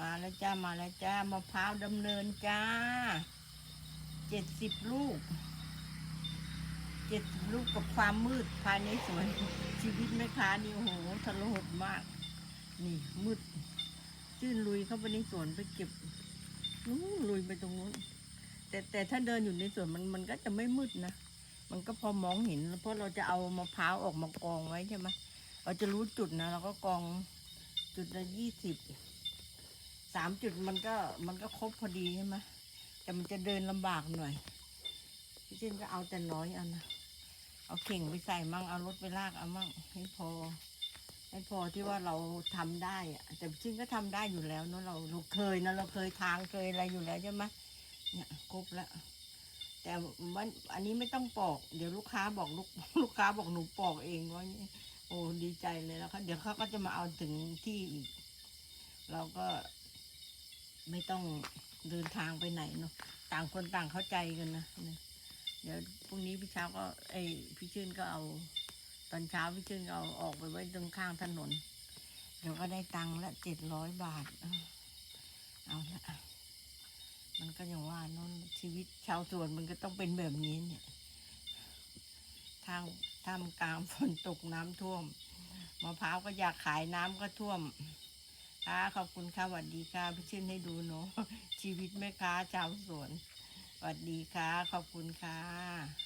มาแล้วจ้ามาแล้วจ้ามะพร้าวดำเนินจ้าเจ็ดสิบลูกเจ็ดสิบลูกกับความมืดภายในสวนชีวิตแม่ค้านี่โอ้โหทรหดมาก นี่มืดชื่นลุยเข้าไปในสวนไปเก็บนู้ลุยไปตรงนู้นแต่แต่ถ้าเดินอยู่ในสวนมันมันก็จะไม่มืดนะมันก็พอมองเห็นเพราะเราจะเอามะพร้าวออกมากองไว้ใช่ไหมเราจะรู้จุดนะเราก็กองจุดละยี่สิบ สามจุดมันก็มันก็ครบพอดีใช่ไหมแต่มันจะเดินลำบากหน่อยพี่เช่นก็เอาแต่น้อยอานะเอาเข่งไปใส่มั่งเอารถไปลากเอามั่งให้พอให้พอที่ว่าเราทำได้อะแต่พี่เช่นก็ทำได้อยู่แล้วเนอะเราเราเคยนะเราเคยทางเคยอะไรอยู่แล้วใช่ไหมเนี่ยครบแล้วแต่มันอันนี้ไม่ต้องปอก เดี๋ยวลูกค้าบอกลูกลูกค้าบอกหนูปอกเองว่านี้โอ้ดีใจเลยแล้วเขาเดี๋ยวเขาก็จะมาเอาถึงที่อีกเราก็ ไม่ต้องเดินทางไปไหนเนาะต่างคนต่างเข้าใจกันนะเดี๋ยวพรุ่งนี้พี่เช้าก็ไอพี่ชื่นก็เอา ตอนเช้าพี่ชื่นก็เอาออกไปไว้ตรงข้างถนน เดี๋ยวก็ได้ตังค์ละเจ็ดร้อยบาท เอาละมันก็อย่างว่าเนนชีวิตชาวสวนมันก็ต้องเป็นแบบนี้เนี่ยทางท่ามกลางฝนตกน้ำท่วมมะพร้าวก็อยากขายน้ำก็ท่วม ค่ะขอบคุณค่ะสวัสดีค่ะพี่ชื่นให้ดูเนาะชีวิตแม่ค้าชาวสวนสวัสดีค่ะ ขอบคุณค่ะ